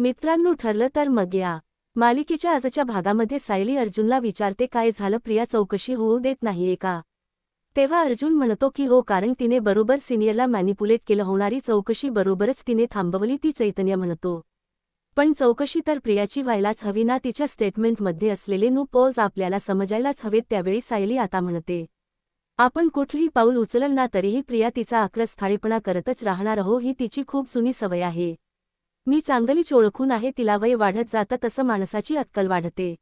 मित्रांनो ठरलं तर मग या. मालिकेच्या आजच्या भागामध्ये सायली अर्जुनला विचारते काय झालं? प्रिया चौकशी होऊ देत नाहीये का? तेव्हा अर्जुन म्हणतो की हो कारण तिने बरोबर सिनियरला मॅनिपुलेट केलं. होणारी चौकशी बरोबरच तिने थांबवली ती चैतन्य म्हणतो. पण चौकशी तर प्रियाची व्हायलाच हवी ना? तिच्या स्टेटमेंटमध्ये असलेले नो पॉज आपल्याला समजायलाच हवेत त्यावेळी सायली आता म्हणते. आपण कुठलीही पाऊल उचलल ना तरीही प्रिया तिचा आक्रस्थाळीपणा करतच राहणार हो ही तिची खूप जुनी सवय आहे. मी चांगलीच ओळखून आहे तिला वय वाढत जातं तसं माणसाची अक्कल वाढते.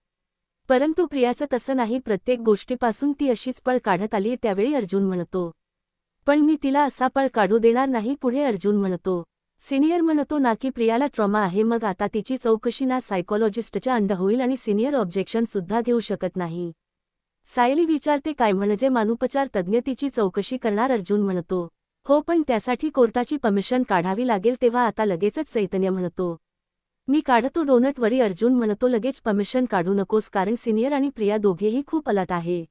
परंतु प्रियाचं तसं नाही प्रत्येक गोष्टीपासून ती अशीच पळ काढत आली त्यावेळी अर्जुन म्हणतो. पण मी तिला असा पळ काढू देणार नाही पुढे अर्जुन म्हणतो. सिनियर म्हणतो ना की प्रियाला ट्रॉमा आहे मग आता तिची चौकशी ना सायकोलॉजिस्टच्या अंड होईल आणि सिनियर ऑब्जेक्शन सुद्धा घेऊ शकत नाही. सायली विचारते काय म्हणजे मानुपचार तज्ज्ञ तिची चौकशी करणार अर्जुन म्हणतो. हो पण त्यासाठी कोर्टाची परमिशन काढावी लागेल तेव्हा आता लगेचच चैतन्य म्हणतो. मी काढतो डोनटवरी अर्जुन म्हणतो लगेच परमिशन काढू नकोस कारण सिनियर आणि प्रिया दोघेही खूप अलट आहे.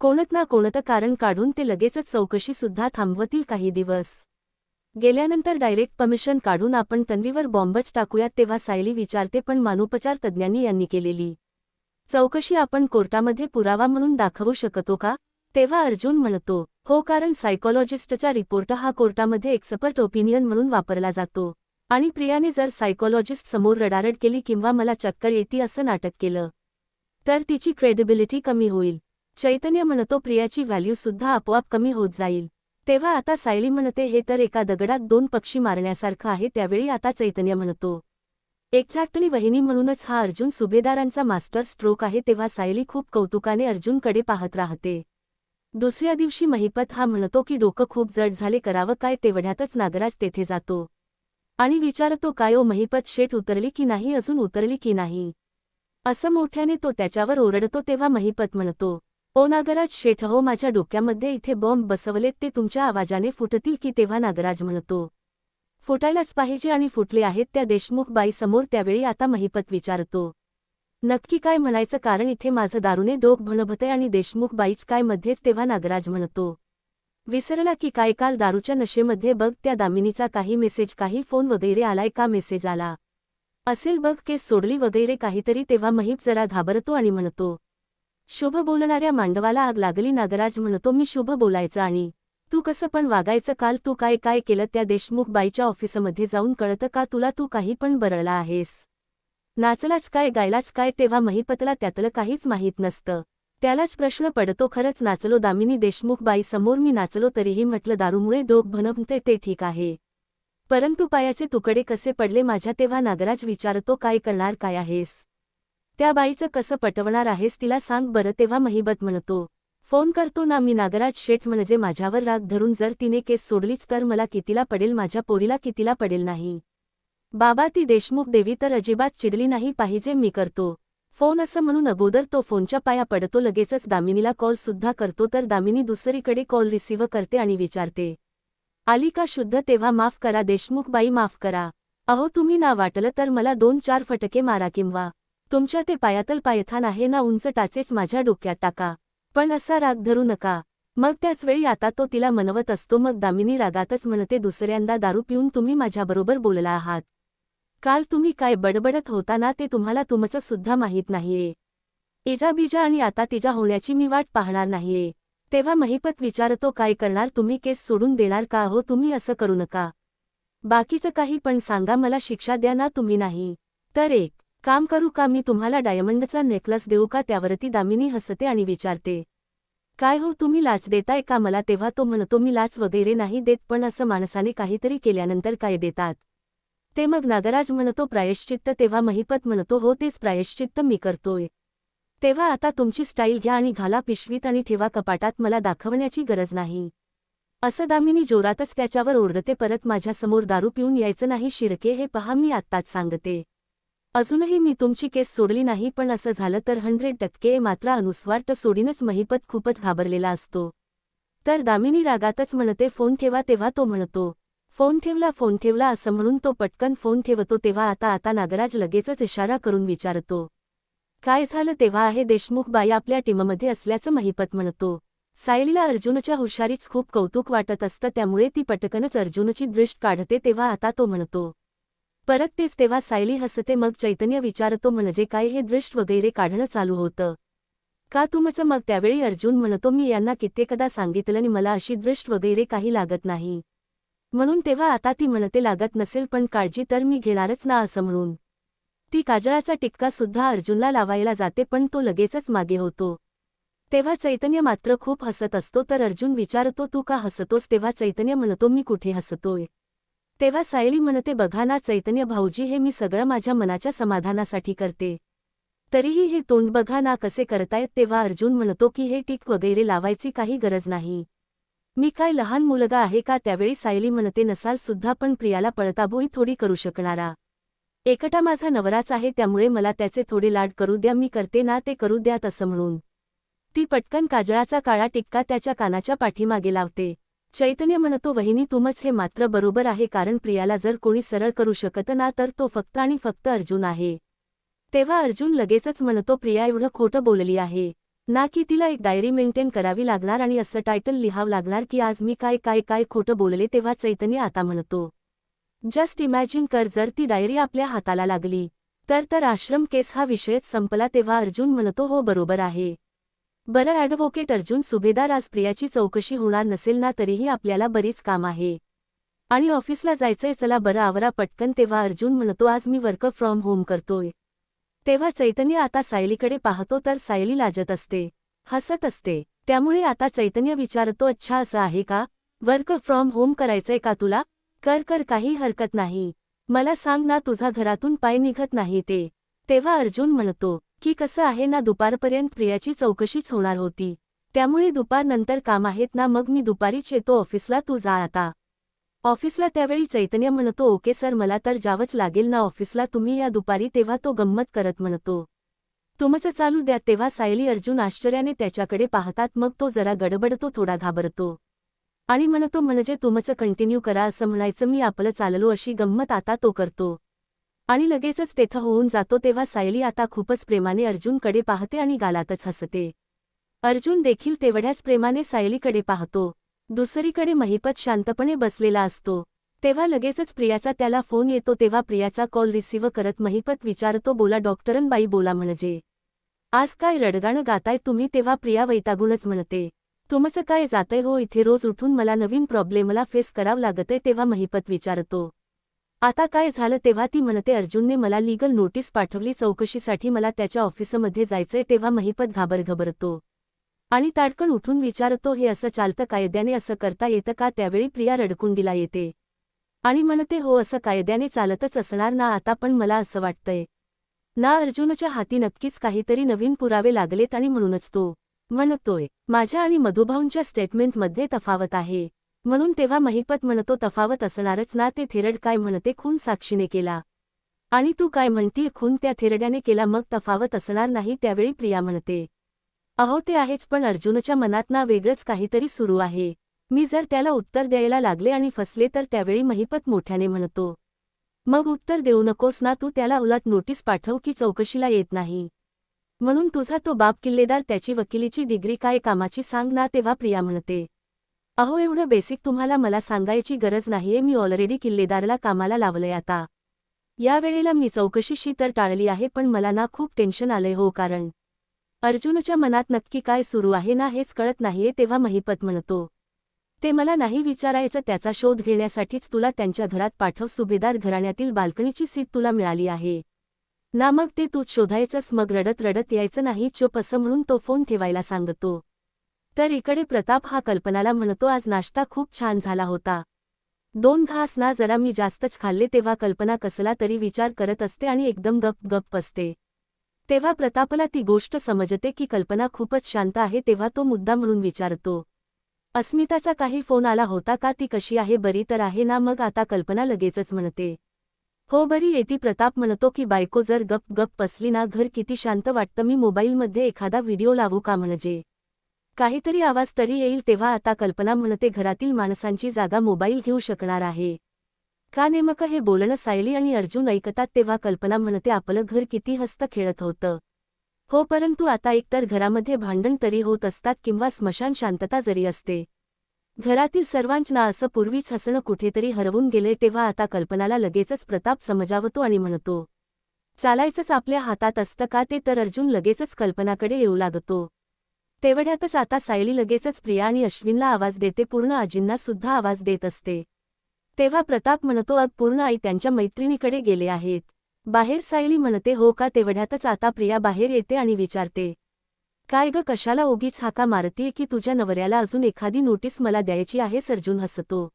कोणत ना कोणतं कारण काढून ते लगेचच चौकशी सुद्धा थांबवतील काही दिवस. गेल्यानंतर डायरेक्ट परमिशन काढून आपण तन्वीवर बॉम्बच टाकूयात तेव्हा सायली विचारते पण मानोपचार तज्ज्ञांनी यांनी केलेली? चौकशी आपण कोर्टामध्ये पुरावा म्हणून दाखवू शकतो का? तेव्हा अर्जुन म्हणतो हो कारण सायकोलॉजिस्टचा रिपोर्ट हा कोर्टामध्ये एक्सपर्ट ओपिनियन म्हणून वापरला जातो. आणि प्रियाने जर सायकोलॉजिस्ट समोर रडारड केली किंवा मला चक्कर येते असं नाटक केलं तर तिची क्रेडिबिलिटी कमी होईल. चैतन्य म्हणतो प्रियाची व्हॅल्यू सुद्धा आपोआप कमी होत जाईल. तेव्हा आता सायली म्हणते हे तर एका दगडात दोन पक्षी मारण्यासारखं आहे त्यावेळी आता चैतन्य म्हणतो. एक्झॅक्टली वहिनी म्हणूनच हा अर्जुन सुभेदारांचा मास्टर स्ट्रोक आहे तेव्हा सायली खूप कौतुकाने अर्जुनकडे पाहत राहते. दुसऱ्या दिवशी महिपत हा म्हणतो की डोकं खूप जड झाले करावं काय तेवढ्यातच नागराज तेथे जातो. आणि विचारतो काय ओ महिपत शेट उतरली की नाही अजून उतरली की नाही असं मोठ्याने तो त्याच्यावर ओरडतो तेव्हा महिपत म्हणतो ओ नागराज शेठ हो माझ्या डोक्यामध्ये इथे बॉम्ब बसवलेत ते तुमच्या आवाजाने फुटतील की तेव्हा नागराज म्हणतो फुटायलाच पाहिजे आणि फुटले आहेत त्या देशमुख बाईसमोर त्यावेळी आता महिपत विचारतो नक्की काय म्हणायचं कारण इथे माझं दारूने डोक भणभतय आणि देशमुख बाईच काय मध्येच तेव्हा नागराज म्हणतो. विसरला की काय काल दारूच्या नशेमध्ये बघ त्या दामिनीचा काही मेसेज काही फोन वगैरे आलाय का मेसेज आला. असेल बघ केस सोडली वगैरे काहीतरी तेव्हा महिप जरा घाबरतो आणि म्हणतो. शुभ बोलणाऱ्या मांडवाला आग लागली नागराज म्हणतो मी शुभ बोलायचं आणि तू कसं पण वागायचं काल तू काय काय केलं त्या देशमुख बाईच्या ऑफिसमध्ये जाऊन कळतं का तुला तू काही पण बरळला आहेस. नाचलाच काय गायलाच काय तेव्हा महिपतला त्यातलं काहीच माहीत नसतं. त्यालाच प्रश्न पडतो खरंच नाचलो दामिनी देशमुख बाई समोर मी नाचलो तरीही म्हटलं दारूमुळे डोक भनभते ते ठीक आहे. परंतु पायाचे तुकडे कसे पडले माझ्या तेव्हा नागराज विचारतो काय करणार काय आहेस? त्या बाईचं कसं पटवणार आहेस तिला सांग बरं तेव्हा महिबत म्हणतो. फोन करतो ना मी नागराज शेठ म्हणजे माझ्यावर राग धरून जर तिने केस सोडलीच तर मला कितीला पडेल माझ्या पोरीला कितीला पडेल नाही. बाबा ती देशमुख देवी तर अजिबात चिडली नाही पाहिजे मी करतो. फोन असं म्हणून अगोदर तो फोनच्या पाया पडतो लगेचच दामिनीला कॉल सुद्धा करतो तर दामिनी दुसरीकडे कॉल रिसीव्ह करते आणि विचारते. आली का शुद्ध तेव्हा माफ करा देशमुख बाई माफ करा. अहो तुम्ही ना वाटलं तर मला दोन चार फटके मारा किंवा तुमच्या ते पायातल पायथान आहे ना उंच टाचेच माझ्या डोक्यात टाका. पण असा राग धरू नका. मग त्याच वेळी आता तो तिला मनवत असतो मग दामिनी रागातच म्हणते दुसऱ्यांदा दारू पिऊन तुम्ही माझ्याबरोबर बोलला आहात. काल तुम्ही काय बडबडत होता ना ते तुम्हाला तुमचं सुद्धा माहीत नाहीये. एजाबीजा आणि आता तिच्या होण्याची मी वाट पाहणार नाहीये. तेव्हा महिपत विचारतो काय करणार? तुम्ही केस सोडून देणार का हो? तुम्ही असं करू नका. बाकीचं काही पण सांगा मला शिक्षा द्या ना तुम्ही नाही. तर एक काम करू का? मी तुम्हाला डायमंडचा नेकलस देऊ का? त्यावरती दामिनी हसते आणि विचारते. काय हो? तुम्ही लाच देताय का मला? तेव्हा तो म्हणतो मी लाच वगैरे नाही देत पण असं माणसाने काहीतरी केल्यानंतर काय देतात? ते मग नागराज म्हणतो प्रायश्चित्त तेव्हा महिपत म्हणतो हो तेच प्रायश्चित्त मी करतोय. तेव्हा आता तुमची स्टाईल घ्या आणि घाला पिशवीत आणि ठेवा कपाटात मला दाखवण्याची गरज नाही असं दामिनी जोरातच त्याच्यावर ओरडते परत माझ्यासमोर दारू पिऊन यायचं नाही शिरके हे पहा मी आत्ताच सांगते. अजूनही मी तुमची केस सोडली नाही पण असं झालं तर हंड्रेड टक्के मात्र अनुस्वार्ट सोडीनच महिपत खूपच घाबरलेला असतो. तर दामिनी रागातच म्हणते फोन ठेवा तेव्हा तो म्हणतो फोन ठेवला फोन ठेवला असं म्हणून तो पटकन फोन ठेवतो तेव्हा आता आता नागराज लगेचच इशारा करून विचारतो. काय झालं तेव्हा आहे देशमुख बाई आपल्या टीममध्ये असल्याचं महिपत म्हणतो. सायलीला अर्जुनच्या हुशारीच खूप कौतुक वाटत असतं त्यामुळे ती पटकनच अर्जुनची दृष्ट काढते तेव्हा आता तो म्हणतो. परत तेच तेव्हा सायली हसते मग चैतन्य विचारतो म्हणजे काय हे दृष्ट वगैरे काढणं चालू होतं. का तुमचं मग? त्यावेळी अर्जुन म्हणतो मी यांना कित्येकदा सांगितलं आणि मला अशी दृष्ट वगैरे काही लागत नाही. म्हणून तेव्हा आता ती म्हणते लागत नसेल पण काळजी तर मी घेणारच ना असं म्हणून. ती काजळाचा टिक्का सुद्धा अर्जुनला लावायला जाते पण तो लगेचच मागे होतो. तेव्हा चैतन्य मात्र खूप हसत असतो तर अर्जुन विचारतो तू का हसतोस? तेव्हा चैतन्य म्हणतो मी कुठे हसतोय? तेव्हा सायली म्हणते बघा ना चैतन्य भाऊजी हे मी सगळं माझ्या मनाच्या समाधानासाठी करते. तरीही हे तोंड बघा ना कसे करतायत. तेव्हा अर्जुन म्हणतो की हे टिक वगैरे लावायची काही गरज नाही. मी काय लहान मुलगा आहे का त्यावेळी सायली म्हणते नसाल सुद्धा पण प्रियाला पळताबोई थोडी करू शकणारा. एकटा माझा नवराच आहे त्यामुळे मला त्याचे थोडे लाड करू द्या मी करते ना ते करू द्यात असं म्हणून. ती पटकन काजळाचा काळा टिक्का त्याच्या कानाच्या पाठीमागे लावते. चैतन्य म्हणतो वहिनी तुमच हे मात्र बरोबर आहे कारण प्रियाला जर कोणी सरळ करू शकत ना तर तो फक्त आणि फक्त अर्जुन आहे. तेव्हा अर्जुन लगेचच म्हणतो प्रिया एवढं खोटं बोलली आहे. ना की तिला एक डायरी मेंटेन करावी लागणार आणि असं टायटल लिहावं लागणार की आज मी काय काय काय खोटं बोलले तेव्हा चैतन्य आता म्हणतो. जस्ट इमॅजिन कर जर ती डायरी आपल्या हाताला लागली. तर तर आश्रम केस हा विषयच संपला तेव्हा अर्जुन म्हणतो हो बरोबर आहे. बरं ॲडव्होकेट अर्जुन सुभेदार आज प्रियाची चौकशी होणार नसेल ना तरीही आपल्याला बरीच काम आहे. आणि ऑफिसला जायचंय चला बरं आवरा पटकन तेव्हा अर्जुन म्हणतो आज मी वर्क फ्रॉम होम करतोय. तेव्हा चैतन्य आता सायलीकडे पाहतो तर सायली लाजत असते हसत असते. त्यामुळे आता चैतन्य विचारतो अच्छा असं आहे का? वर्क फ्रॉम होम करायचंय का तुला? कर कर काही हरकत नाही. मला सांग ना तुझा घरातून पाय निघत नाही ते. तेव्हा अर्जुन म्हणतो की कसं आहे ना दुपारपर्यंत प्रियाची चौकशीच होणार होती. त्यामुळे दुपारनंतर काम आहेत ना मग मी दुपारीच येतो ऑफिसला तू जा आता. ऑफिसला त्यावेळी चैतन्य म्हणतो ओके सर मला तर जावंच लागेल ना ऑफिसला. तुम्ही या दुपारी तेव्हा तो गंमत करत म्हणतो. तुमचं चालू द्या. तेव्हा सायली अर्जुन आश्चर्याने त्याच्याकडे पाहतात. मग तो जरा गडबडतो थोडा घाबरतो. आणि म्हणतो म्हणजे तुमचं कंटिन्यू करा असं म्हणायचं. मी आपलं चाललो अशी गंमत आता तो करतो. आणि लगेचच तेथं होऊन जातो. तेव्हा सायली आता खूपच प्रेमाने अर्जुनकडे पाहते आणि गालातच हसते. अर्जुन देखील तेवढ्याच प्रेमाने सायलीकडे पाहतो. दुसरीकडे महिपत शांतपणे बसलेला असतो. तेव्हा लगेचच प्रियाचा त्याला फोन येतो तेव्हा प्रियाचा कॉल रिसिव्ह करत महिपत विचारतो बोला डॉक्टरनबाई बोला म्हणजे. आज काय रडगाणं गाताय तुम्ही तेव्हा प्रिया वैतागूनच म्हणते. तुमचं काय जातंय हो इथे रोज उठून मला नवीन प्रॉब्लेमला फेस करावं लागतंय तेव्हा महिपत विचारतो. आता काय झालं तेव्हा ती म्हणते अर्जुनने मला लीगल नोटीस पाठवली चौकशीसाठी मला त्याच्या ऑफिसमध्ये जायचंय तेव्हा महिपत घाबर घबरतो आणि ताडकन उठून विचारतो हे असं चालतं कायद्याने असं करता येतं का? त्यावेळी प्रिया रडकुंडीला येते. आणि म्हणते हो असं कायद्याने चालतच असणार ना आता पण मला असं वाटतंय. ना अर्जुनच्या हाती नक्कीच काहीतरी नवीन पुरावे लागलेत आणि म्हणूनच तो म्हणतोय माझ्या आणि मधुभाऊंच्या स्टेटमेंटमध्ये तफावत आहे. म्हणून तेव्हा महिपत म्हणतो तफावत असणारच ना ते थेरड काय म्हणते? खून साक्षीने केला. आणि तू काय म्हणती? खून त्या थेरड्याने केला मग तफावत असणार नाही त्यावेळी प्रिया म्हणते. अहो ते आहेच पण अर्जुनच्या मनात ना वेगळंच काहीतरी सुरू आहे. मी जर त्याला उत्तर द्यायला लागले आणि फसले तर त्यावेळी महिपत मोठ्याने म्हणतो मग उत्तर देऊ नकोस ना तू त्याला उलट नोटीस पाठव की चौकशीला येत नाही. म्हणून तुझा तो बाप किल्लेदार त्याची वकिलीची डिग्री काय कामाची सांग ना तेव्हा प्रिया म्हणते. अहो एवढं बेसिक तुम्हाला मला सांगायची गरज नाहीये मी ऑलरेडी किल्लेदारला कामाला लावलंय आता. या वेळेला मी चौकशीशी तर टाळली आहे पण मला ना खूप टेन्शन आलंय हो कारण अर्जुनच्या मनात नक्की काय सुरू आहे ना हेच कळत नाहीये तेव्हा महिपत म्हणतो ते मला नाही विचारायचं त्याचा शोध घेण्यासाठीच तुला त्यांच्या घरात पाठव सुभेदार घराण्यातील बाल्कनीची सीट तुला मिळाली आहे. ना मग ते तूच शोधायचंच मग रडत रडत यायचं नाही चोप असं म्हणून तो फोन ठेवायला सांगतो. तर इकडे प्रताप हा कल्पनाला म्हणतो आज नाश्ता खूप छान झाला होता. दोन घास ना जरा मी जास्तच खाल्ले तेव्हा कल्पना कसला तरी विचार करत असते आणि एकदम गप गप असते तेव्हा प्रतापला ती गोष्ट समजते की कल्पना खूपच शांत आहे तेव्हा तो मुद्दा म्हणून विचारतो अस्मिताचा काही फोन आला होता का? ती कशी आहे? बरी तर आहे ना? मग आता कल्पना लगेचच म्हणते. हो बरी येती प्रताप म्हणतो की बायको जर गप गप पसली ना घर किती शांत वाटतं? मी मोबाईलमध्ये एखादा व्हिडिओ लावू का म्हणजे? काहीतरी आवाज तरी येईल तेव्हा आता कल्पना म्हणते घरातील माणसांची जागा मोबाईल घेऊ शकणार आहे. का नेमकं हे बोलणं सायली आणि अर्जुन ऐकतात तेव्हा कल्पना म्हणते आपलं घर किती हस्त खेळत होतं. हो परंतु आता एकतर घरामध्ये भांडण तरी होत असतात किंवा स्मशान शांतता जरी असते. घरातील सर्वांना असं पूर्वीच हसणं कुठेतरी हरवून गेले तेव्हा आता कल्पनाला लगेचच प्रताप समजावतो आणि म्हणतो चालायचंच आपल्या हातात असतं का ते? तर अर्जुन लगेचच कल्पनाकडे येऊ लागतो. तेवढ्यातच आता सायली लगेचच प्रिया आणि अश्विनला आवाज देते पूर्ण आजींना सुद्धा आवाज देत असते. तेव्हा प्रताप म्हणतो अग पूर्ण आई त्यांच्या मैत्रिणीकडे गेले आहेत. बाहेर सायली म्हणते हो का तेवढ्यातच आता प्रिया बाहेर येते आणि विचारते. काय ग कशाला ओगीच हाका मारतीये की तुझ्या नवऱ्याला अजून एखादी नोटीस मला द्यायची आहे सर्जून हसतो.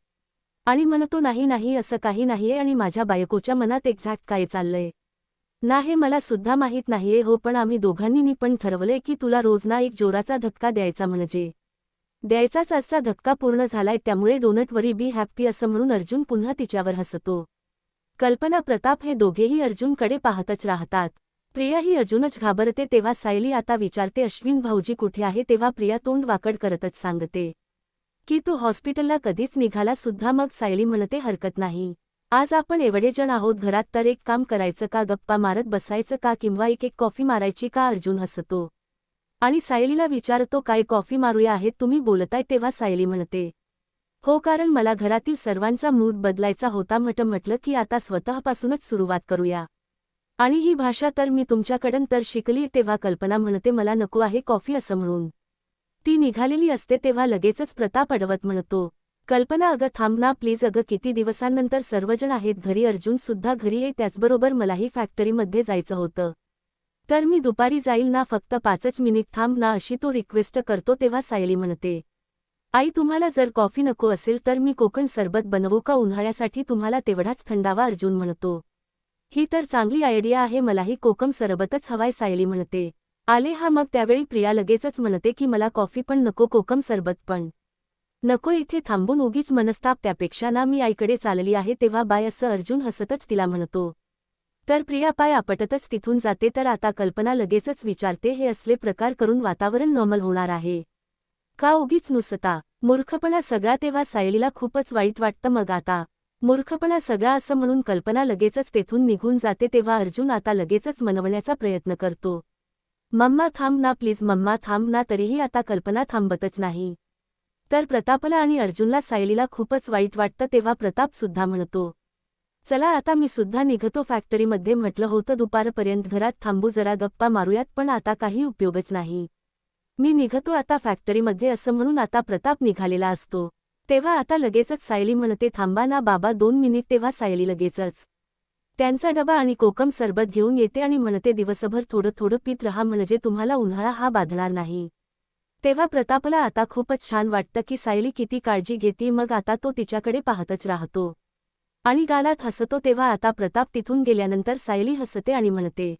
आणि म्हणतो नाही नाही असं काही नाहीये आणि माझ्या बायकोच्या मनात एक्झॅक्ट काय चाललंय? ना हे मला सुद्धा माहीत नाहीये हो पण आम्ही दोघांनी पण ठरवलंय की तुला रोज ना एक जोराचा धक्का द्यायचा म्हणजे द्यायचाच असा धक्का पूर्ण झालाय त्यामुळे डोनट वरी बी हॅप्पी असं म्हणून अर्जुन पुन्हा तिच्यावर हसतो. कल्पना प्रताप हे दोघेही अर्जुनकडे पाहतच राहतात. प्रिया ही अजूनच घाबरते तेव्हा सायली आता विचारते अश्विन भाऊजी कुठे आहे? तेव्हा प्रिया तोंड वाकड करतच सांगते. की तू हॉस्पिटलला कधीच निघाला सुद्धा मग सायली म्हणते हरकत नाही. आज आपण एवढे जण आहोत घरात तर एक काम करायचं का? गप्पा मारत बसायचं का? किंवा एक एक कॉफी मारायची का? अर्जुन हसतो. आणि सायलीला विचारतो काय कॉफी मारूया आहेत तुम्ही बोलताय तेव्हा सायली म्हणते हो कारण मला घरातील सर्वांचा मूड बदलायचा होता म्हट म्हटलं की आता स्वतःपासूनच सुरुवात करूया. आणि ही भाषा तर मी तुमच्याकडून तर शिकली तेव्हा कल्पना म्हणते मला नको आहे कॉफी असं म्हणून. ती निघालेली असते तेव्हा लगेचच प्रताप अडवत म्हणतो कल्पना अगं थांब ना प्लीज अगं किती दिवसांनंतर सर्वजण आहेत घरी अर्जुन सुद्धा घरी आहे त्याचबरोबर मलाही फॅक्टरीमध्ये जायचं होतं. तर मी दुपारी जाईल ना फक्त पाचच मिनिट थांब ना अशी तो रिक्वेस्ट करतो तेव्हा सायली म्हणते. आई तुम्हाला जर कॉफी नको असेल तर मी कोकण सरबत बनवू का? उन्हाळ्यासाठी तुम्हाला तेवढाच थंडावा अर्जुन म्हणतो. ही तर चांगली आयडिया आहे मलाही कोकम सरबतच हवाय सायली म्हणते. आले हा मग त्यावेळी प्रिया लगेचच म्हणते की मला कॉफी पण नको कोकम सरबत पण. नको इथे थांबून उगीच मनस्ताप त्यापेक्षा ना मी आईकडे चालली आहे तेव्हा बाय असं अर्जुन हसतच तिला म्हणतो. तर प्रिया पाय आपटतच तिथून जाते तर आता कल्पना लगेचच विचारते हे असले प्रकार करून वातावरण नॉर्मल होणार आहे. का उगीच नुसता? मूर्खपणा सगळा तेव्हा सायलीला खूपच वाईट वाटतं मग आता. मूर्खपणा सगळा असं म्हणून कल्पना लगेचच तेथून निघून जाते तेव्हा अर्जुन आता लगेचच मनवण्याचा प्रयत्न करतो. मम्मा थांब ना प्लीज मम्मा थांब ना तरीही आता कल्पना थांबतच नाही. तर प्रतापला आणि अर्जुनला सायलीला खूपच वाईट वाटतं तेव्हा प्रताप सुद्धा म्हणतो चला आता मी सुद्धा निघतो फॅक्टरीमध्ये म्हटलं होतं दुपारपर्यंत घरात थांबू जरा गप्पा मारूयात पण आता काही उपयोगच नाही. मी निघतो आता फॅक्टरीमध्ये असं म्हणून आता प्रताप निघालेला असतो. तेव्हा आता लगेचच सायली म्हणते थांबा ना बाबा दोन मिनिट तेव्हा सायली लगेचच. त्यांचा डबा आणि कोकम सरबत घेऊन येते आणि म्हणते दिवसभर थोडं थोडं पीत रहा म्हणजे तुम्हाला उन्हाळा हा बाधणार नाही. तेव्हा प्रतापला आता खूपच छान वाटतं की सायली किती काळजी घेते मग आता तो तिच्याकडे पाहतच राहतो. आणि गालात हसतो तेव्हा आता प्रताप तिथून गेल्यानंतर सायली हसते आणि म्हणते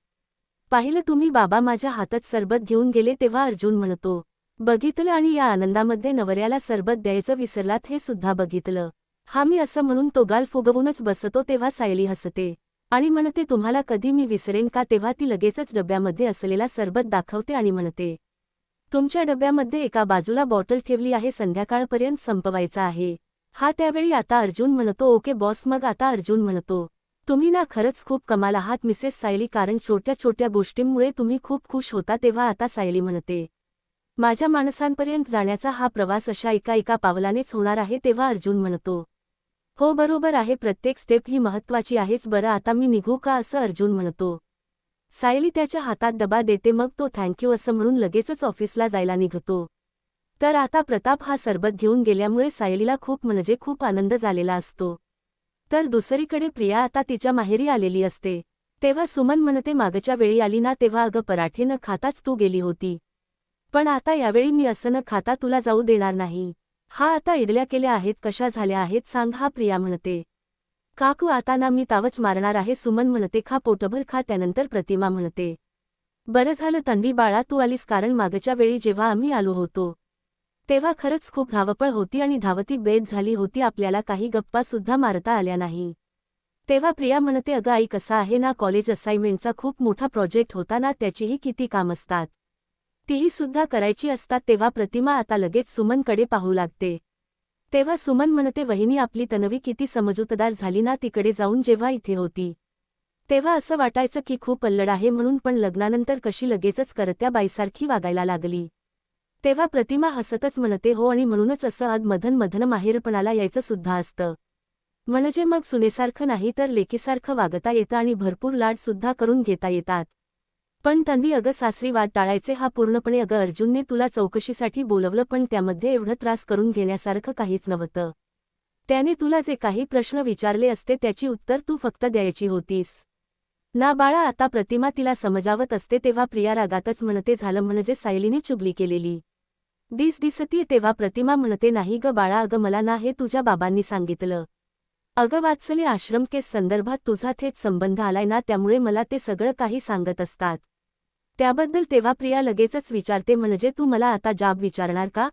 पाहिलं तुम्ही बाबा माझ्या हातात सरबत घेऊन गेले तेव्हा अर्जुन म्हणतो बघितलं आणि या आनंदामध्ये नवऱ्याला सरबत द्यायचं विसरलात हे सुद्धा बघितलं. हा मी असं म्हणून तो गाल फुगवूनच बसतो तेव्हा सायली हसते आणि म्हणते तुम्हाला कधी मी विसरेन का? तेव्हा ती लगेचच डब्यामध्ये असलेला सरबत दाखवते आणि म्हणते तुमच्या डब्यामध्ये एका बाजूला बॉटल ठेवली आहे संध्याकाळपर्यंत संपवायचा आहे. हा त्यावेळी आता अर्जुन म्हणतो ओके बॉस मग आता अर्जुन म्हणतो तुम्ही ना खरंच खूप कमाल आहात मिसेस सायली कारण छोट्या छोट्या गोष्टींमुळे तुम्ही खूप खुश होता तेव्हा आता सायली म्हणते. माझ्या माणसांपर्यंत जाण्याचा हा प्रवास अशा एका एका पावलानेच होणार आहे तेव्हा अर्जुन म्हणतो. हो बरोबर आहे प्रत्येक स्टेप ही महत्वाची आहेच बरं आता मी निघू का असं अर्जुन म्हणतो. सायली त्याच्या हातात दबा देते मग तो थँक्यू असं म्हणून लगेचच ऑफिसला जायला निघतो. तर आता प्रताप हा सरबत घेऊन गेल्यामुळे सायलीला खूप म्हणजे खूप आनंद झालेला असतो. तर दुसरीकडे प्रिया आता तिच्या माहेरी आलेली असते. तेव्हा सुमन म्हणते मागच्या वेळी आली ना तेव्हा अगं पराठे न खाताच तू गेली होती. पण आता यावेळी मी असं न खाता तुला जाऊ देणार नाही. हा आता इडल्या केल्या आहेत कशा झाल्या आहेत सांग हा प्रिया म्हणते. काकू आता ना मी तावच मारणार आहे सुमन म्हणते खा पोटभर खा त्यानंतर प्रतिमा म्हणते. बरं झालं तन्वी बाळा तू आलीस कारण मागच्या वेळी जेव्हा आम्ही आलो होतो तेव्हा खरंच खूप धावपळ होती आणि धावती बेद झाली होती. आपल्याला काही गप्पा सुद्धा मारता आल्या नाही. तेव्हा प्रिया म्हणते अगं आई कसा आहे ना? कॉलेज असाइनमेंटचा खूप मोठा प्रोजेक्ट होता ना? त्याचीही किती काम असतात. तीही सुद्धा करायची असतात. तेव्हा प्रतिमा आता लगेच सुमनकडे पाहू लागते. तेव्हा सुमन म्हणते वहिनी आपली तनवी किती समजूतदार झाली ना? तिकडे जाऊन जेव्हा इथे होती. तेव्हा असं वाटायचं की खूप अल्लड आहे म्हणून पण लग्नानंतर कशी लगेचच करत्या बाईसारखी वागायला लागली. तेव्हा प्रतिमा हसतच म्हणते हो आणि म्हणूनच असं अधमधन मधन माहेरपणाला यायचं सुद्धा असतं. म्हणजे मग सुनेसारखं नाही तर लेकीसारखं वागता येतं आणि भरपूर लाड सुद्धा करून घेता येतात. पण तन्वी अगं सासरी वाद टाळायचे हा पूर्णपणे अगं अर्जुनने तुला चौकशीसाठी बोलवलं पण त्यामध्ये एवढं त्रास करून घेण्यासारखं काहीच नव्हतं. त्याने तुला जे काही प्रश्न विचारले असते त्याची उत्तर तू फक्त द्यायची होतीस. ना बाळा आता प्रतिमा तिला समजावत असते तेव्हा प्रिया रागातच म्हणते झालं म्हणजे सायलीने चुगली केलेली. दिस दिसतीये तेव्हा प्रतिमा म्हणते नाही ग बाळा अगं मला ना हे तुझ्या बाबांनी सांगितलं. अगं वाचले आश्रम केस संदर्भात तुझा थेट संबंध आलाय ना त्यामुळे मला ते सगळं काही सांगत असतात. त्याबद्दल तेव्हा प्रिया लगेचच विचारते म्हणजे तू मला आता जाब विचारणार का?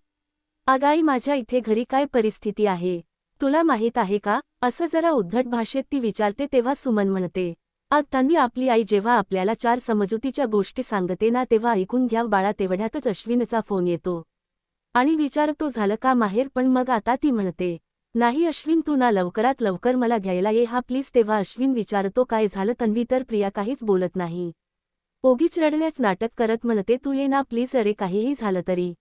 आगाई माझ्या इथे घरी काय परिस्थिती आहे? तुला माहीत आहे का? असं जरा उद्धट भाषेत ती विचारते तेव्हा सुमन म्हणते. आत्तांनी आपली आई जेव्हा आपल्याला चार समजुतीच्या गोष्टी सांगते ना तेव्हा ऐकून घ्या बाळा तेवढ्यातच अश्विनचा फोन येतो. आणि विचारतो झालं का माहेर पण मग आता ती म्हणते नाही अश्विन तू ना लवकरात लवकर मला घ्यायला ये हा प्लीज तेव्हा अश्विन विचारतो काय झालं तन्वी? तर प्रिया काहीच बोलत नाही. ओगीच रडण्याच नाटक करत म्हणते तू ये ना प्लीज अरे काहीही झालं तरी.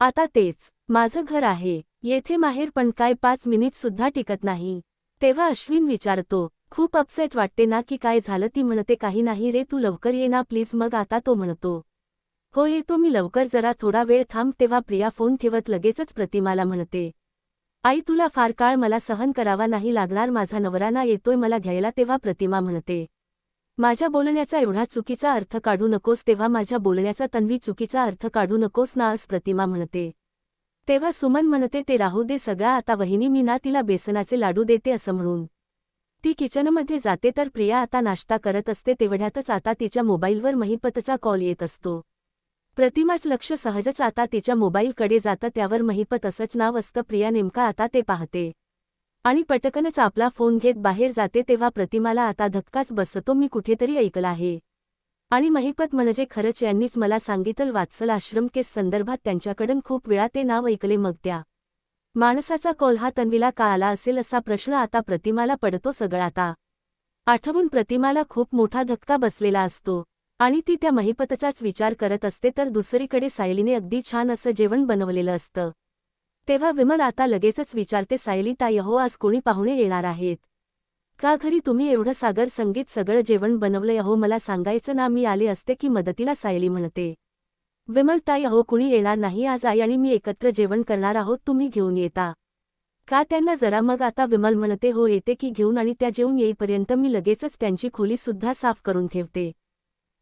आता तेच माझं घर आहे येथे माहेर पण काय पाच मिनिट सुद्धा टिकत नाही. तेव्हा अश्विन विचारतो खूप अपसेट वाटते ना की काय झालं? ती म्हणते काही नाही रे तू लवकर ये ना प्लीज मग आता तो म्हणतो हो येतो मी लवकर जरा थोडा वेळ थांब तेव्हा प्रिया फोन ठेवत लगेचच प्रतिमाला म्हणते आई तुला फार काळ मला सहन करावा नाही लागणार माझा नवराना येतोय मला घ्यायला तेव्हा प्रतिमा म्हणते माझ्या बोलण्याचा एवढा चुकीचा अर्थ काढू नकोस तेव्हा माझ्या बोलण्याचा तन्वी चुकीचा अर्थ काढू नकोस ना अस प्रतिमा म्हणते. तेव्हा सुमन म्हणते ते राहू दे सगळा आता वहिनी मी ना तिला बेसनाचे लाडू देते असं म्हणून. ती किचनमध्ये जाते तर प्रिया आता नाश्ता करत असते तेवढ्यातच आता तिच्या मोबाईलवर महिपतचा कॉल येत असतो. प्रतिमाच लक्ष सहजच आता तिच्या मोबाईलकडे जातं त्यावर महिपत असंच नाव असतं प्रिया नेमका आता ते पाहते. आणि पटकनच आपला फोन घेत बाहेर जाते तेव्हा प्रतिमाला आता धक्काच बसतो मी कुठेतरी ऐकला आहे. आणि महिपत म्हणजे खरंच यांनीच मला सांगितलं वात्सल आश्रम केस संदर्भात त्यांच्याकडून खूप वेळा ते नाव ऐकले मग त्या. माणसाचा कॉल हा तन्वीला का आला असेल असा प्रश्न आता प्रतिमाला पडतो सगळा आता. आठवून प्रतिमाला खूप मोठा धक्का बसलेला असतो. आणि ती त्या महिपतचाच विचार करत असते तर दुसरीकडे सायलीने अगदी छान असं जेवण बनवलेलं असतं. तेव्हा विमल आता लगेचच विचारते सायली ताई हो आज कोणी पाहुणे येणार आहेत? का घरी तुम्ही एवढं सागर संगीत सगळं जेवण बनवलंय? अहो मला सांगायचं ना मी आले असते की मदतीला सायली म्हणते. विमल ताई अहो कुणी येणार नाही आज आई आणि मी एकत्र जेवण करणार आहोत तुम्ही घेऊन येता. का त्यांना जरा मग आता विमल म्हणते हो येते की घेऊन आणि त्या जेवून येईपर्यंत मी लगेचच त्यांची खोली सुद्धा साफ करून ठेवते.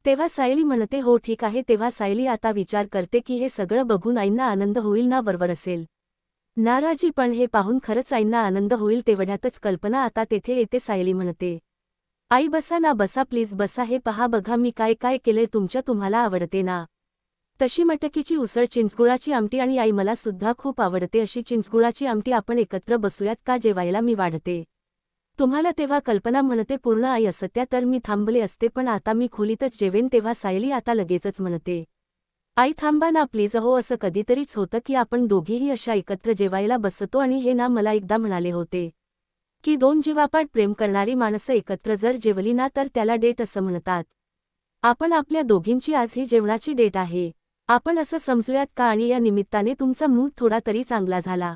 तेव्हा सायली म्हणते हो ठीक आहे. तेव्हा सायली आता विचार करते की हे सगळं बघून आईंना आनंद होईल ना बरोबर असेल? नाराजी पण हे पाहून खरंच आईंना आनंद होईल तेवढ्यातच कल्पना आता तेथे येते सायली म्हणते. आई बसा ना बसा प्लीज बसा हे पहा बघा मी काय काय केलंय तुमच्या तुम्हाला आवडते ना? तशी मटकीची उसळ चिंचगुळाची आमटी आणि आई मला सुद्धा खूप आवडते अशी चिंचगुळाची आमटी आपण एकत्र बसूयात का? जेवायला मी वाढते. तुम्हाला तेव्हा कल्पना म्हणते पूर्ण आई असत्या तर मी थांबले असते पण आता मी खोलीतच जेवेन तेव्हा सायली आता लगेचच म्हणते आई थांबा ना प्लीज हो असं कधीतरीच होतं की आपण दोघीही अशा एकत्र जेवायला बसतो आणि हे ना मला एकदा म्हणाले होते की दोन जीवापाट प्रेम करणारी माणसं एकत्र जर जेवली ना तर त्याला डेट असं म्हणतात. आपण आपल्या दोघींची आज ही जेवणाची डेट आहे. आपण असं समजूयात का आणि या निमित्ताने तुमचा मूड थोडा तरी चांगला झाला.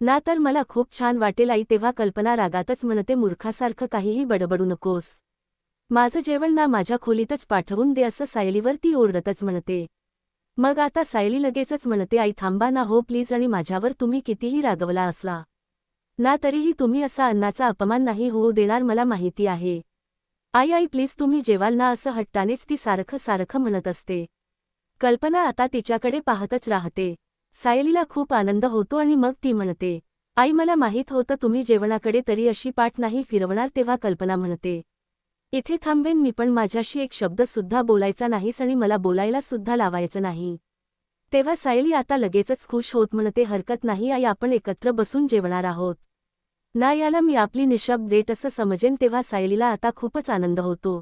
ना तर मला खूप छान वाटेल आई तेव्हा कल्पना रागातच म्हणते मूर्खासारखं काहीही बडबडू नकोस. माझं जेवण ना माझ्या खोलीतच पाठवून दे असं सायलीवर ती ओरडतच म्हणते. मग आता सायली लगेचच म्हणते आई थांबा ना हो प्लीज आणि माझ्यावर तुम्ही कितीही रागवला असला ना तरीही तुम्ही असा अन्नाचा अपमान नाही होऊ देणार मला माहिती आहे. आई आई प्लीज तुम्ही जेवाल ना असं हट्टानेच ती सारखं सारखं म्हणत असते. कल्पना आता तिच्याकडे पाहतच राहते. सायलीला खूप आनंद होतो आणि मग ती म्हणते आई मला माहीत होतं तुम्ही जेवणाकडे तरी अशी पाठ नाही फिरवणार तेव्हा कल्पना म्हणते. इथे थांबेन मी पण माझ्याशी एक शब्द सुद्धा बोलायचा नाहीस आणि मला बोलायला सुद्धा लावायचं नाही तेव्हा सायली आता लगेचच खुश होत म्हणते हरकत नाही आई आपण एकत्र बसून जेवणार आहोत. ना याला मी आपली निशब्द रेट असं समजेन तेव्हा सायलीला आता खूपच आनंद होतो.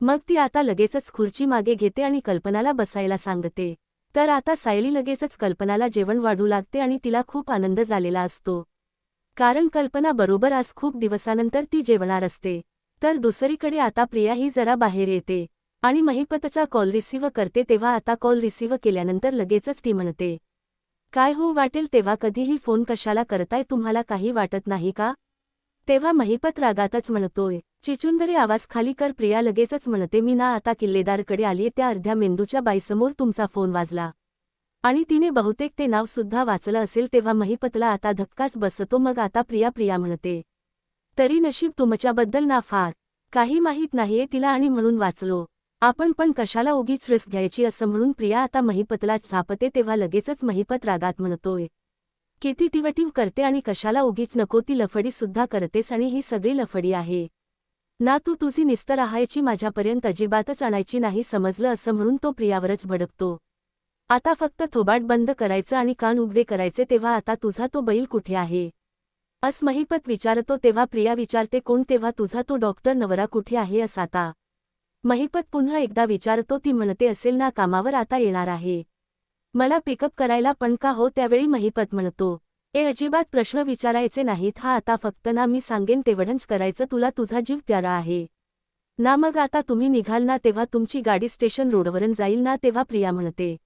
मग ती आता लगेचच खुर्ची मागे घेते आणि कल्पनाला बसायला सांगते. तर आता सायली लगेचच कल्पनाला जेवण वाढू लागते आणि तिला खूप आनंद झालेला असतो. कारण कल्पना बरोबर आज खूप दिवसानंतर ती जेवणार असते. तर दुसरीकडे आता प्रिया ही जरा बाहेर येते. आणि महिपतचा कॉल रिसीव्ह करते तेव्हा आता कॉल रिसीव्ह केल्यानंतर लगेचच ती म्हणते. काय हो वाटेल तेव्हा कधीही फोन कशाला करताय तुम्हाला काही वाटत नाही का? तेव्हा महिपत रागातच म्हणतोय चिचुंदरी आवाज खाली कर प्रिया लगेचच म्हणते मी ना आता किल्लेदारकडे आलीये त्या अर्ध्या मेंदूच्या बाईसमोर तुमचा फोन वाजला. आणि तिने बहुतेक ते नाव सुद्धा वाचलं असेल तेव्हा महिपतला आता धक्काच बसतो मग आता प्रिया प्रिया म्हणते. तरी नशीब तुमच्याबद्दल ना फार काही माहीत नाहीये तिला आणि म्हणून वाचलो. आपण पण कशाला उगीच रिस्क घ्यायची असं म्हणून प्रिया आता महिपतला झापते तेव्हा लगेचच महिपत रागात म्हणतोय. किती टिवटिव करते आणि कशाला उगीच नको ती लफडी सुद्धा करतेस आणि ही सगळी लफडी आहे. ना तू तुझी निस्तर राहायची माझ्यापर्यंत अजिबातच आणायची नाही समजलं असं म्हणून तो प्रियावरच भडकतो. आता फक्त थोबाट बंद करायचं आणि कान उघडे करायचे तेव्हा आता तुझा तो बैल कुठे आहे? अस महिपत विचारतो तेव्हा प्रिया विचारते कोण तेव्हा तुझा तो डॉक्टर नवरा कुठे आहे अस आता. महिपत पुन्हा एकदा विचारतो ती म्हणते असेल ना कामावर आता येणार आहे. मला पिकअप करायला पण का हो त्यावेळी महिपत म्हणतो. ए अजिबात प्रश्न विचारायचे नाहीत. हा आता फक्त ना मी सांगेन तेवढंच करायचं. तुला तुझा जीव प्यारा आहे. ना मग आता तुम्ही निघाल ना तेव्हा तुमची गाडी स्टेशन रोडवरून जाईल ना तेव्हा प्रिया म्हणते.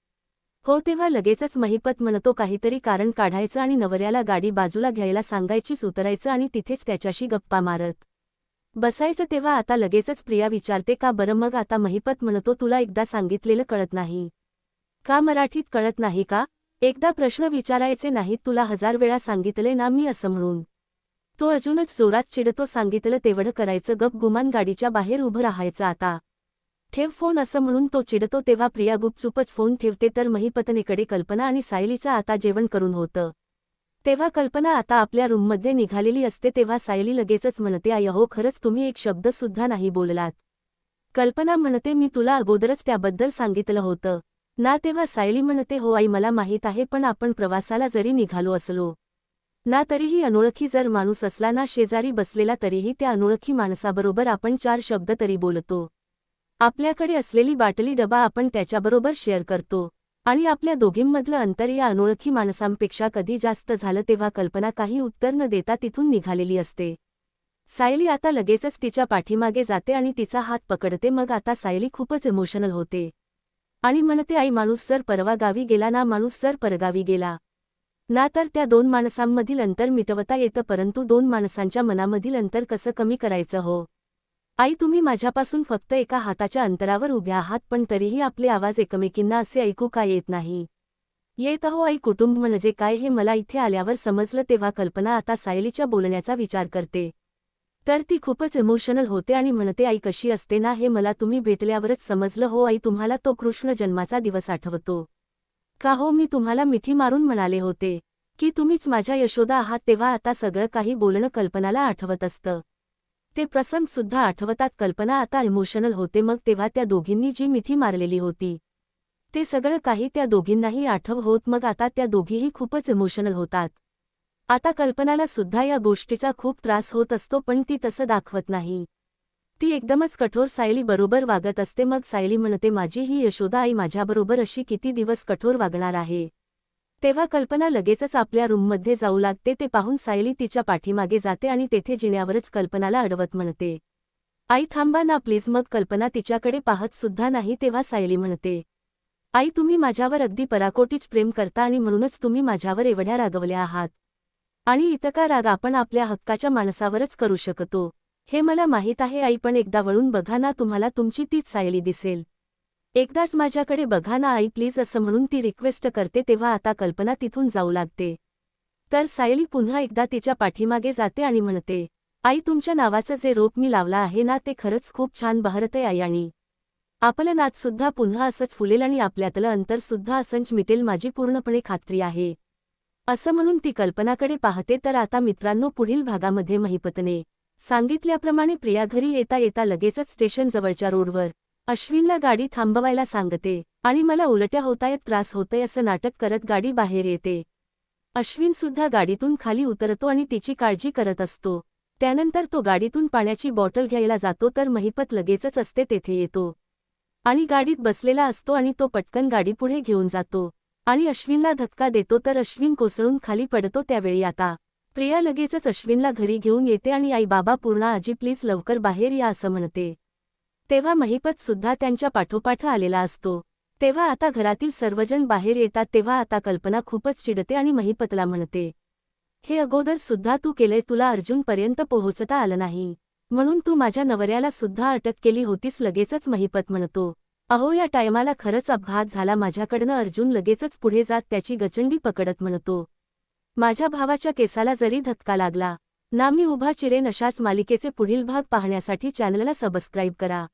हो तेव्हा लगेचच महिपत म्हणतो काहीतरी कारण काढायचं आणि नवऱ्याला गाडी बाजूला घ्यायला सांगायचीच उतरायचं आणि तिथेच त्याच्याशी गप्पा मारत. बसायचं तेव्हा आता लगेचच प्रिया विचारते का बरं मग आता महिपत म्हणतो तुला एकदा सांगितलेलं कळत नाही. का मराठीत कळत नाही का? एकदा प्रश्न विचारायचे नाहीत तुला हजार वेळा सांगितले ना मी असं म्हणून. तो अजूनच जोरात चिडतो सांगितलं तेवढं करायचं गप गुमान गाडीच्या बाहेर उभं राहायचं आता. ठेव फोन असं म्हणून तो चिडतो तेव्हा प्रिया गुपचुपच फोन ठेवते तर महिपतनीकडे कल्पना आणि सायलीचा आता जेवण करून होतं. तेव्हा कल्पना आता आपल्या रूममध्ये निघालेली असते तेव्हा सायली लगेचच म्हणते आय हो खरंच तुम्ही एक शब्द सुद्धा नाही बोललात. कल्पना म्हणते मी तुला अगोदरच त्याबद्दल सांगितलं होतं. ना तेव्हा सायली म्हणते हो आई मला माहीत आहे पण आपण प्रवासाला जरी निघालो असलो ना तरीही अनोळखी जर माणूस असला ना शेजारी बसलेला तरीही त्या अनोळखी माणसाबरोबर आपण चार शब्द तरी बोलतो. आपल्याकडे असलेली बाटली डबा आपण त्याच्याबरोबर शेअर करतो. आणि आपल्या दोघींमधलं अंतर या अनोळखी माणसांपेक्षा कधी जास्त झालं तेव्हा कल्पना काही उत्तर न देता तिथून निघालेली असते. सायली आता लगेचच तिच्या पाठीमागे जाते आणि तिचा हात पकडते. मग आता सायली खूपच इमोशनल होते. आणि म्हणते आई माणूस जर परवा गावी गेला ना माणूस जर परगावी गेला. ना तर त्या दोन माणसांमधील अंतर मिटवता येतं परंतु दोन माणसांच्या मनामधील अंतर कसं कमी करायचं हो? आई तुम्ही माझ्यापासून फक्त एका हाताच्या अंतरावर उभ्या आहात पण तरीही आपले आवाज एकमेकींना असे ऐकू का येत नाही? येत हो आई कुटुंब म्हणजे काय हे मला इथे आल्यावर समजलं तेव्हा कल्पना आता सायलीच्या बोलण्याचा विचार करते. तर ती खूपच इमोशनल होते आणि म्हणते आई कशी असते ना हे मला तुम्ही भेटल्यावरच समजलं हो आई तुम्हाला तो कृष्ण जन्माचा दिवस आठवतो. का हो मी तुम्हाला मिठी मारून म्हणाले होते की तुम्हीच माझ्या यशोदा आहात तेव्हा आता सगळं काही बोलणं कल्पनाला आठवत असतं. ते प्रसंग सुद्धा आठवतात कल्पना आता इमोशनल होते मग तेव्हा त्या दोघींनी जी मिठी मारलेली होती ते सगळं काही त्या दोघींनाही आठव होत मग आता त्या दोघीही खूपच इमोशनल होतात. आता कल्पनाला सुद्धा या गोष्टीचा खूप त्रास होत असतो पण ती तसं दाखवत नाही. ती एकदमच कठोर सायली बरोबर वागत असते मग सायली म्हणते माझी ही यशोदा आई माझ्याबरोबर अशी किती दिवस कठोर वागणार आहे? तेव्हा कल्पना लगेचच आपल्या रूममध्ये जाऊ लागते ते पाहून सायली तिच्या पाठीमागे जाते आणि तेथे जिण्यावरच कल्पनाला अडवत म्हणते. आई थांबा ना प्लीज मग कल्पना तिच्याकडे पाहत सुद्धा नाही तेव्हा सायली म्हणते. आई तुम्ही माझ्यावर अगदी पराकोटीच प्रेम करता आणि म्हणूनच तुम्ही माझ्यावर एवढ्या रागवल्या आहात. आणि इतका राग आपण आपल्या हक्काच्या माणसावरच करू शकतो. हे मला माहीत आहे आई पण एकदा वळून बघा ना तुम्हाला तुमची तीच सायली दिसेल. एकदाच माझ्याकडे बघा ना आई प्लीज असं म्हणून ती रिक्वेस्ट करते तेव्हा आता कल्पना तिथून जाऊ लागते. तर सायली पुन्हा एकदा तिच्या पाठीमागे जाते आणि म्हणते आई तुमच्या नावाचं जे रोप मी लावला आहे ना ते खरंच खूप छान बहरतंय आई आणि आपलं नाचसुद्धा पुन्हा असंच फुलेल आणि आपल्यातलं अंतर सुद्धा असंच मिटेल माझी पूर्णपणे खात्री आहे. असं म्हणून ती कल्पनाकडे पाहते तर आता मित्रांनो पुढील भागामध्ये महिपतने सांगितल्याप्रमाणे प्रिया घरी येता येता लगेचच स्टेशन जवळच्या रोडवर अश्विनला गाडी थांबवायला सांगते आणि मला उलट्या होतायत त्रास होतय असं नाटक करत गाडी बाहेर येते. अश्विन सुद्धा गाडीतून खाली उतरतो आणि तिची काळजी करत असतो. त्यानंतर तो गाडीतून पाण्याची बॉटल घ्यायला जातो तर महिपत लगेचच असते तेथे येतो. आणि गाडीत बसलेला असतो आणि तो पटकन गाडी पुढे घेऊन जातो. आणि अश्विनला धक्का देतो तर अश्विन कोसळून खाली पडतो त्यावेळी आता. प्रिया लगेचच अश्विनला घरी घेऊन येते आणि आई बाबा पूर्णा आजी प्लीज लवकर बाहेर या असं म्हणते. तेव्हा महिपत सुद्धा त्यांच्या पाठोपाठ आलेला असतो. तेव्हा आता घरातील सर्वजण बाहेर येतात तेव्हा आता कल्पना खूपच चिडते आणि महिपतला म्हणते. हे अगोदर सुद्धा तू केलंय तुला अर्जुनपर्यंत पोहोचता आलं नाही. म्हणून तू माझ्या नवऱ्याला सुद्धा अटक केली होतीस लगेचच महिपत म्हणतो. अहो या टायमाला खरंच अपघात झाला. माझ्याकडनं अर्जुन लगेचच पुढे जात त्याची गचंडी पकडत म्हणतो. माझ्या भावाच्या केसाला जरी धक्का लागला ना मी उभा चिरेन अशाच मालिकेचे पुढील भाग पाहण्यासाठी चॅनलला सबस्क्राईब करा.